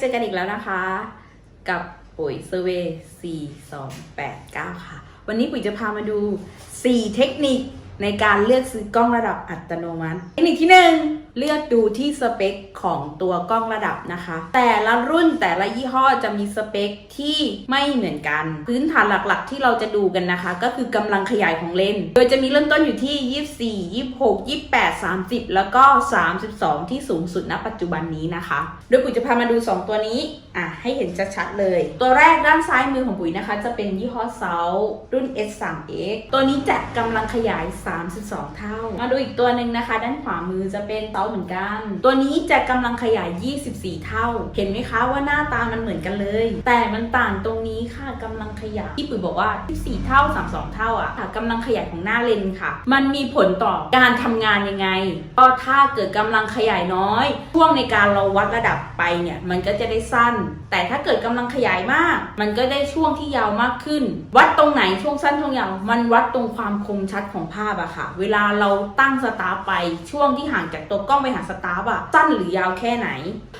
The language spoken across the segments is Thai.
เจอกันอีกแล้วนะคะ กับปุ๋ยเซเวสี่สองแปดเก้าค่ะ วันนี้ปุ๋ยจะพามาดู 4 เทคนิคในการเลือกซื้อกล้องระดับอัตโนมัติ เทคนิคที่ 1 เลือกดูที่สเปคของตัวกล้องระดับนะคะ แต่ละรุ่นแต่ละยี่ห้อจะมีสเปคที่ไม่เหมือนกัน พื้นฐานหลักๆ ที่เราจะดูกันนะคะ ก็คือกำลังขยายของเลนส์โดยจะมีเริ่มต้นอยู่ที่ 24 26 28 30 แล้วก็ 32 ที่สูงสุดณปัจจุบันนี้นะคะ โดยปุ๋ยจะพามาดู 2 ตัวนี้อะให้เห็นชัดๆเลย ตัวแรกด้านซ้ายมือของปุ๋ยนะคะ จะเป็นยี่ห้อเซารุ่น S3X ตัวนี้จะกำลังขยาย 32 เท่า มาดูอีกตัวหนึ่งนะคะ ด้านขวามือจะเป็นเซาเหมือนกัน ตัวนี้จะกำลังขยาย 24 เท่า เห็นไหมคะว่าหน้าตามันเหมือนกันเลย แต่มันต่างตรงนี้ค่ะกำลังขยายที่ปุ๋ยบอกว่า24เท่า 32 เท่าอะค่ะกำลังขยายของหน้าเลนส์ค่ะ มันมีผลต่อการทำงานยังไง ก็ถ้าเกิดกำลังขยายน้อย ช่วงในการเราวัดระดับไปเนี่ยมันก็จะได้สั้น แต่ถ้าเกิดกำลังขยายมาก มันก็ได้ช่วงที่ยาวมากขึ้น วัดตรงไหนช่วงสั้นช่วงยาวมันวัดตรงความคมชัดของภาพอะค่ะ เวลาเราตั้งสตาร์ไปช่วงที่ห่างจากตัวกล้องไปหาสตาร์ทอะสั้นหรือยาวแค่ไหน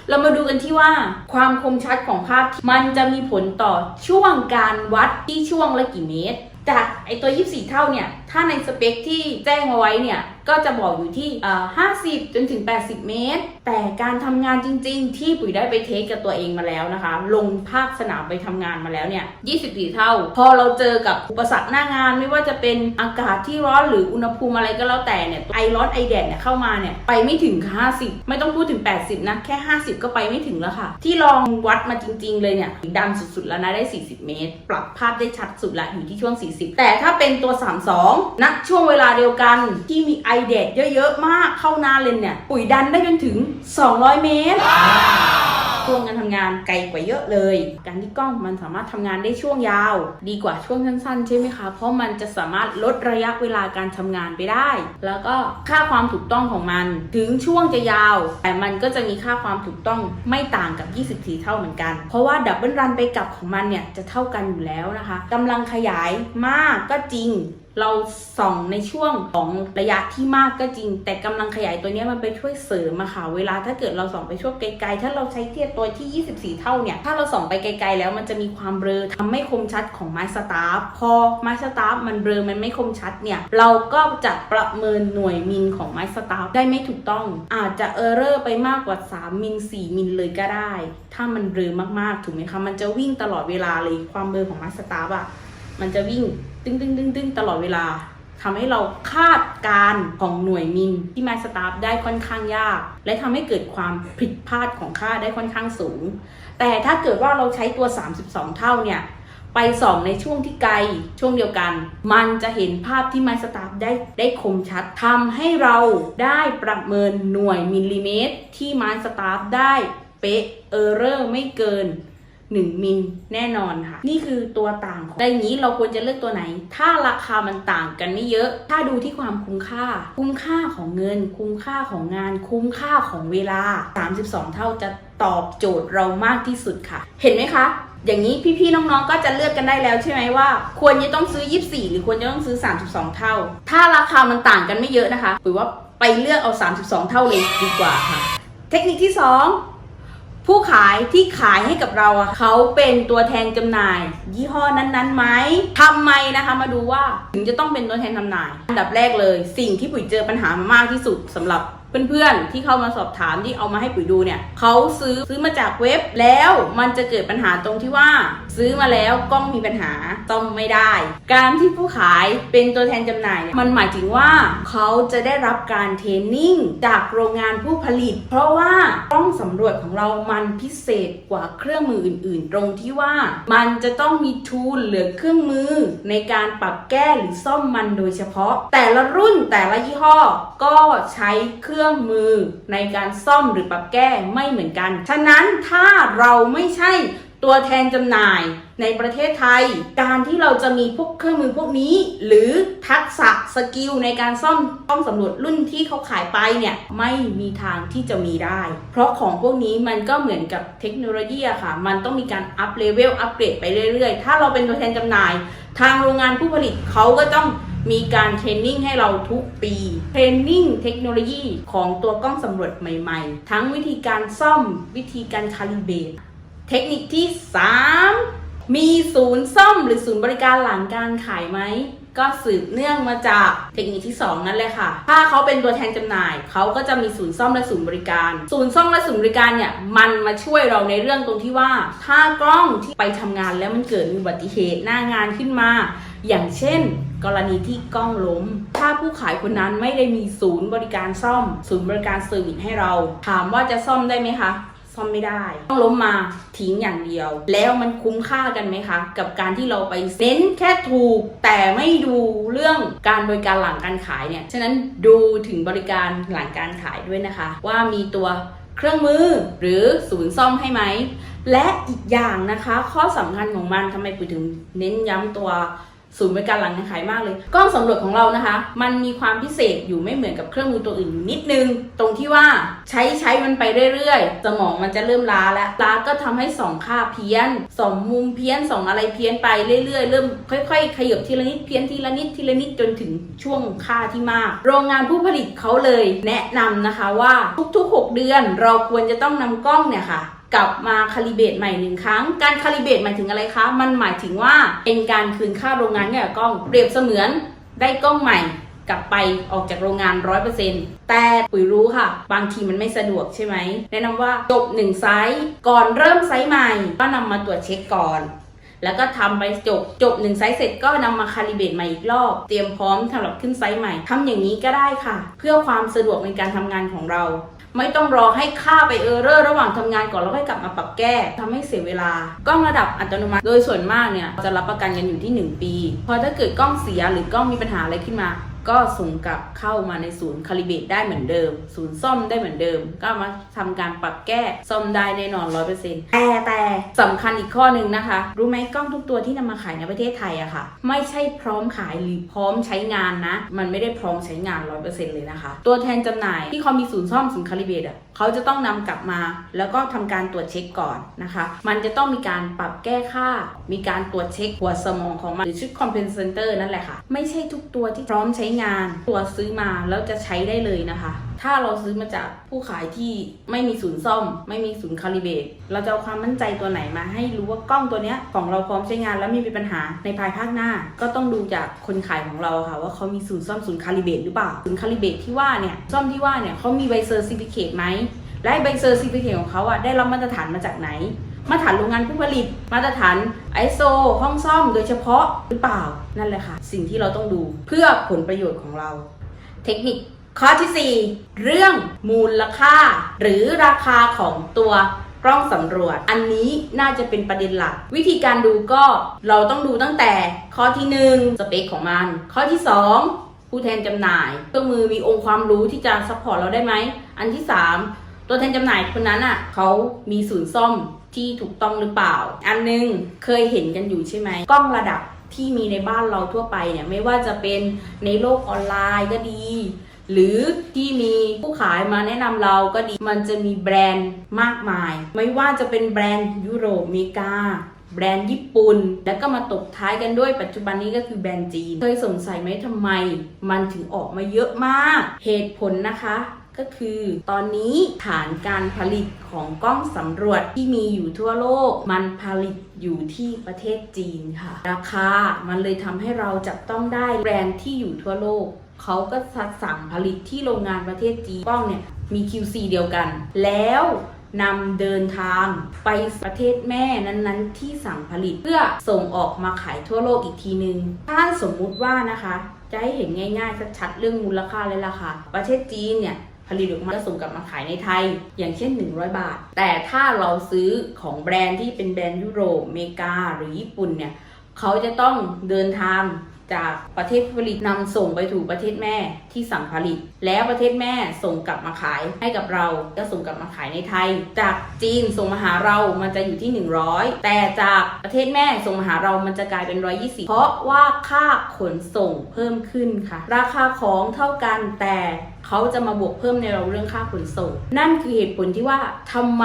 เรามาดูกันที่ว่าความคมชัดของภาพมันจะมีผลต่อช่วงการวัดที่ช่วงละกี่เมตร จากไอตัว 24 เท่าเนี่ย ถ้าในสเปคที่แจ้งเอาไว้เนี่ย ก็จะบอกอยู่ที่ 50 จนถึง 80 เมตร แต่การทำงานจริง ๆ ที่ปุ๋ยได้ไปเทสกับตัวเองมาแล้วนะคะ ลงภาคสนามไปทำงานมาแล้วเนี่ย 24 เท่า พอเราเจอกับอุปสรรคหน้างานไม่ว่าจะเป็นอากาศที่ร้อนหรืออุณหภูมิอะไรก็แล้วแต่เนี่ยไอร้อนไอแดดเนี่ยเข้ามาเนี่ยไปไม่ถึง 50 ไม่ต้องพูดถึง 80 นะ แค่ 50 ก็ไปไม่ถึงแล้วค่ะ ที่ลองวัดมาจริง ๆ เลยเนี่ยดันสุดๆแล้วนะได้ 40 เมตร ปรับภาพได้ชัดสุดละอยู่ที่ช่วง 40 แต่ถ้าเป็นตัว 32ณช่วงเวลาเดียวกันที่มีไอแดดเยอะๆมากเข้าหน้าเลนเนี่ยปุ๋ยดันได้จนถึง200 เมตรช่วงการทำงานไกลกว่าเยอะเลย การที่กล้องมันสามารถทำงานได้ช่วงยาว ดีกว่าช่วงสั้นๆ ใช่ไหมคะ เพราะมันจะสามารถลดระยะเวลาการทำงานไปได้ แล้วก็ค่าความถูกต้องของมัน ถึงช่วงจะยาว แต่มันก็จะมีค่าความถูกต้องไม่ต่างกับ 24 เท่าเหมือนกัน เพราะว่าดับเบิลรันไปกลับของมันเนี่ยจะเท่ากันอยู่แล้วนะคะกำลังขยายมากก็จริง เราส่องในช่วงของระยะที่มากก็จริง แต่กำลังขยายตัวนี้มันไปช่วยเสริมอะค่ะ เวลาถ้าเกิดเราส่องไปช่วงไกลๆ ถ้าเราใช้เทียบตัวที่ 24 เท่าเนี่ย ถ้าเราส่องไปไกลๆ แล้วมันจะมีความเบลอทำให้คมชัดของไม้สตาร์ฟพอไม้สตาร์ฟมันเบลอมันไม่คมชัดเนี่ย เราก็จะประเมินหน่วยมิลของไม้สตาร์ฟได้ไม่ถูกต้อง อาจจะเออร์เรอร์ไปมากกว่า 3 มิล 4 มิลเลยก็ได้ ถ้ามันเบลอมากๆ ถูกไหมคะ มันจะวิ่งตลอดเวลาเลยความเบลอของไม้สตาร์ฟอะ มันจะวิ่งตึ้งตึ้งตึ้งตึ้งตลอดเวลาทำให้เราคาดการของหน่วยมิลที่มาสตาฟได้ค่อนข้างยาก และทำให้เกิดความผิดพลาดของค่าได้ค่อนข้างสูง แต่ถ้าเกิดว่าเราใช้ตัว 32 เท่าเนี่ยไปส่องในช่วงที่ไกลช่วงเดียวกัน มันจะเห็นภาพที่มาสตาฟได้ได้คมชัดทำให้เราได้ประเมินหน่วยมิลลิเมตร ที่มาสตาฟได้เป๊ะเออร์เรอร์ไม่เกิน 1 มิลแน่นอนค่ะ นี่คือตัวต่างของแต่อย่างนี้เราควรจะเลือกตัวไหน ถ้าราคามันต่างกันไม่เยอะ ถ้าดูที่ความคุ้มค่า คุ้มค่าของเงิน คุ้มค่าของงาน คุ้มค่าของเวลา 32 เท่าจะตอบโจทย์เรามากที่สุดค่ะ เห็นไหมคะอย่างนี้พี่ๆน้องๆก็จะเลือกกันได้แล้วใช่ไหมว่า ควรจะต้องซื้อ 24 หรือควรจะต้องซื้อ 32 เท่า ถ้าราคามันต่างกันไม่เยอะนะคะหรือว่าไปเลือกเอา 32 เท่าเลยดีกว่าค่ะ เทคนิคที่ 2 ผู้ขายที่ขายให้กับเราอะเขาเป็นตัวแทนจำหน่าย ยี่ห้อนั้นๆไหมทำไมนะคะมาดูว่าถึงจะต้องเป็นตัวแทนจำหน่าย อันดับแรกเลย สิ่งที่ปุ๋ยเจอปัญหามามากที่สุดสำหรับ เพื่อนๆที่เข้ามาสอบถามที่เอามาให้ปุ๋ยดูเนี่ยเขาซื้อซื้อมาจากเว็บแล้วมันจะเกิดปัญหาตรงที่ว่า ซื้อมาแล้วกล้องมีปัญหาซ่อมไม่ได้ การที่ผู้ขายเป็นตัวแทนจำหน่ายยมันหมายถึงว่าเขาจะได้รับการเทรนนิ่งจากโรงงานผู้ผลิต เพราะว่ากล้องสำรวจของเรามันพิเศษกว่าเครื่องมืออื่น ๆ ตรงที่ว่ามันจะต้องมีทูลหรือเครื่องมือในการปรับแก้หรือซ่อมมันโดยเฉพาะ แต่ละรุ่นแต่ละยี่ห้อก็ใช้เครื่องื่องมือในการซ่อมหรือปรับแก้ไม่เหมือนกัน ฉะนั้นถ้าเราไม่ใช่ตัวแทนจำหน่ายในประเทศไทย การที่เราจะมีพวกเครื่องมือพวกนี้ หรือทักษะสกิลในการซ่อมกล้องสำรวจรุ่นที่เขาขายไปเนี่ยไม่มีทางที่จะมีได้ เพราะของพวกนี้มันก็เหมือนกับเทคโนโลยีอะค่ะ มันต้องมีการอัปเลเวลอัปเกรดไปเรื่อยๆ ถ้าเราเป็นตัวแทนจำหน่าย ทางโรงงานผู้ผลิตเขาก็ต้อง มีการเทรนนิ่งให้เราทุกปี เทรนนิ่งเทคโนโลยีของตัวกล้องสำรวจใหม่ๆ ทั้งวิธีการซ่อมวิธีการคาลิเบตเทคนิคที่ 3 มีศูนย์ซ่อมหรือศูนย์บริการหลังการขายไหม ก็สืบเนื่องมาจากเทคนิคที่ 2 นั่นแหละค่ะ ถ้าเขาเป็นตัวแทนจำหน่าย เขาก็จะมีศูนย์ซ่อมและศูนย์บริการ ศูนย์ซ่อมและศูนย์บริการเนี่ยมันมาช่วยเราในเรื่องตรงที่ว่า ถ้ากล้องที่ไปทำงานแล้วมันเกิดอุบัติเหตุหน้างานขึ้นมา อย่างเช่นกรณีที่กล้องล้ม ถ้าผู้ขายคนนั้นไม่ได้มีศูนย์บริการซ่อม ศูนย์บริการเซอร์วิสให้เรา ถามว่าจะซ่อมได้ไหมคะ ซ่อมไม่ได้ ต้องล้มมาทิ้งอย่างเดียว แล้วมันคุ้มค่ากันไหมคะ กับการที่เราไปเน้นแค่ถูก แต่ไม่ดูเรื่องการบริการหลังการขายเนี่ย ฉะนั้นดูถึงบริการหลังการขายด้วยนะคะ ว่ามีตัวเครื่องมือหรือศูนย์ซ่อมให้ไหม และอีกอย่างนะคะ ข้อสำคัญของมันทำไมปุ๋ยถึงเน้นย้ำตัว ศูนย์บริการหลังการขายมากเลย กล้องสำรวจของเรานะคะ มันมีความพิเศษอยู่ไม่เหมือนกับเครื่องมือตัวอื่นอยู่นิดนึง ตรงที่ว่าใช้ใช้มันไปเรื่อยๆ สมองมันจะเริ่มล้าแล้วล้าก็ทำให้สองค่าเพี้ยนสองมุมเพี้ยนสองอะไรเพี้ยนไปเรื่อยๆ เริ่มค่อยๆ ขยับทีละนิดเพี้ยนทีละนิดทีละนิดจนถึงช่วงค่าที่มาก โรงงานผู้ผลิตเขาเลยแนะนำนะคะว่าทุกๆ 6 เดือนเราควรจะต้องนำกล้องเนี่ยค่ะ กลับมาคาลิเบตใหม่หนึ่งครั้ง การคาลิเบตหมายถึงอะไรคะ มันหมายถึงว่าเป็นการคืนค่าโรงงานให้กับกล้อง เปรียบเสมือนได้กล้องใหม่กลับไปออกจากโรงงาน 100%แต่ปุ๋ยรู้ค่ะ บางทีมันไม่สะดวกใช่ไหม แนะนำว่าจบหนึ่งไซส์ก่อนเริ่มไซส์ใหม่ ก็นำมาตรวจเช็คก่อน แล้วก็ทำไปจบจบหนึ่งไซส์เสร็จก็นำมาคาลิเบตใหม่อีกรอบ เตรียมพร้อมสำหรับขึ้นไซส์ใหม่ทำอย่างนี้ก็ได้ค่ะ เพื่อความสะดวกในการทำงานของเรา ไม่ต้องรอให้ค่าไปเออร์เรอร์ระหว่างทำงานก่อนแล้วค่อยกลับมาปรับแก้ทำให้เสียเวลากล้องระดับอัตโนมัติ โดยส่วนมากเนี่ยจะรับประกันกันอยู่ที่ 1 ปี พอถ้าเกิดกล้องเสียหรือกล้องมีปัญหาอะไรขึ้นมา ก็ส่งกลับเข้ามาในศูนย์คาลิเบตได้เหมือนเดิม ศูนย์ซ่อมได้เหมือนเดิม ก็มาทำการปรับแก้ซ่อมได้แน่นอน100%แต่แต่สำคัญอีกข้อหนึ่งนะคะ รู้ไหมกล้องทุกตัวที่นำมาขายในประเทศไทยอะค่ะ ไม่ใช่พร้อมขายหรือพร้อมใช้งานนะ มันไม่ได้พร้อมใช้งาน100%เลยนะคะ ตัวแทนจำหน่ายที่เขามีศูนย์ซ่อมศูนย์คาลิเบตอะ เขาจะต้องนำกลับมา แล้วก็ทำการตรวจเช็คก่อนนะคะ มันจะต้องมีการปรับแก้ค่า มีการตรวจเช็คหัวสมองของมันหรือชุดคอมเพนเซนเตอร์นั่นแหละค่ะ ไม่ใช่ทุกตัวที่พร้อมใช้งาน ตัวซื้อมาแล้วจะใช้ได้เลยนะคะ ถ้าเราซื้อมาจากผู้ขายที่ไม่มีศูนย์ซ่อม ไม่มีศูนย์คาลิเบตเราจะเอาความมั่นใจตัวไหนมาให้รู้ว่ากล้องตัวเนี้ยของเราพร้อมใช้งานแล้วไม่มีปัญหาในภายภาคหน้า ก็ต้องดูจากคนขายของเราค่ะ ว่าเขามีศูนย์ซ่อมศูนย์คาลิเบตหรือเปล่าศูนย์คาลิเบตที่ว่าเนี่ยซ่อมที่ว่าเนี่ยเขามีใบเซอร์ซิฟิเคตไหมและใบเซอร์ซิฟิเคตของเขาอะได้รับมาตรฐานมาจากไหนมาตรฐานโรงงานผู้ผลิต มาตรฐาน ISO ห้องซ่อมโดยเฉพาะหรือเปล่า นั่นแหละค่ะ สิ่งที่เราต้องดูเพื่อผลประโยชน์ของเรา เทคนิค ข้อที่ 4 เรื่องมูลค่า หรือราคาของตัวกล้องสำรวจ อันนี้น่าจะเป็นประเด็นหลัก วิธีการดูก็เราต้องดูตั้งแต่ข้อที่ 1 สเปคของมัน ข้อที่ 2 ผู้แทนจำหน่ายเครื่องมือมีองค์ความรู้ที่จะซัพพอร์ตเราได้ไหม อันที่ 3 ตัวแทนจำหน่ายคนนั้นอะเขามีศูนย์ซ่อมที่ถูกต้องหรือเปล่า อันหนึงเคยเห็นกันอยู่ใช่ไหมกล้องระดับที่มีในบ้านเราทั่วไปเนี่ยไม่ว่าจะเป็นในโลกออนไลน์ก็ดี หรือที่มีผู้ขายมาแนะนำเราก็ดี มันจะมีแบรนด์มากมาย ไม่ว่าจะเป็นแบรนด์ยุโรปอเมริกาแบรนด์ญี่ปุ่น แล้วก็มาตบท้ายกันด้วยปัจจุบันนี้ก็คือแบรนด์จีน เคยสงสัยไหมทำไม มันถึงออกมาเยอะมาก เหตุผลนะคะก็คือตอนนี้ฐานการผลิตของกล้องสำรวจที่มีอยู่ทั่วโลก มันผลิตอยู่ที่ประเทศจีนค่ะ ราคามันเลยทำให้เราจับต้องได้แบรนด์ที่อยู่ทั่วโลก เขาก็สั่งผลิตที่โรงงานประเทศจีนกล้องเนี่ยมี QC เดียวกัน แล้วนำเดินทางไปประเทศแม่นั้นๆ ที่สั่งผลิตเพื่อส่งออกมาขายทั่วโลกอีกทีนึง ถ้าสมมุติว่านะคะ จะให้เห็นง่ายๆชัดๆเรื่องมูลค่าและราคาประเทศจีนเนี่ยผลิตออกมาแล้วส่งกลับมาขายในไทย อย่างเช่น 100 บาท แต่ถ้าเราซื้อของแบรนด์ที่เป็นแบรนด์ยุโรปอเมริกาหรือญี่ปุ่นเนี่ยเขาจะต้องเดินทาง จากประเทศผลิตนำส่งไปถูกประเทศแม่ที่สั่งผลิต แล้วประเทศแม่ส่งกลับมาขายให้กับเราก็ส่งกลับมาขายในไทย จากจีนส่งมาหาเรามันจะอยู่ที่ 100 แต่จากประเทศแม่ส่งมาหาเรามันจะกลายเป็น 120 เพราะว่าค่าขนส่งเพิ่มขึ้นค่ะ ราคาของเท่ากันแต่ เขาจะมาบวกเพิ่มในเราเรื่องค่าขนส่ง นั่นคือเหตุผลที่ว่าทำไม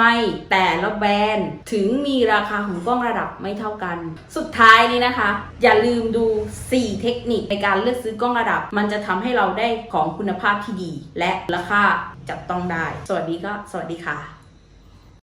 แต่ละแบรนด์ถึงมีราคาของกล้องระดับไม่เท่ากัน สุดท้ายนี้นะคะ อย่าลืมดู 4 เทคนิคในการเลือกซื้อกล้องระดับ มันจะทำให้เราได้ของคุณภาพที่ดี และราคาจับต้องได้ สวัสดีก็สวัสดีค่ะ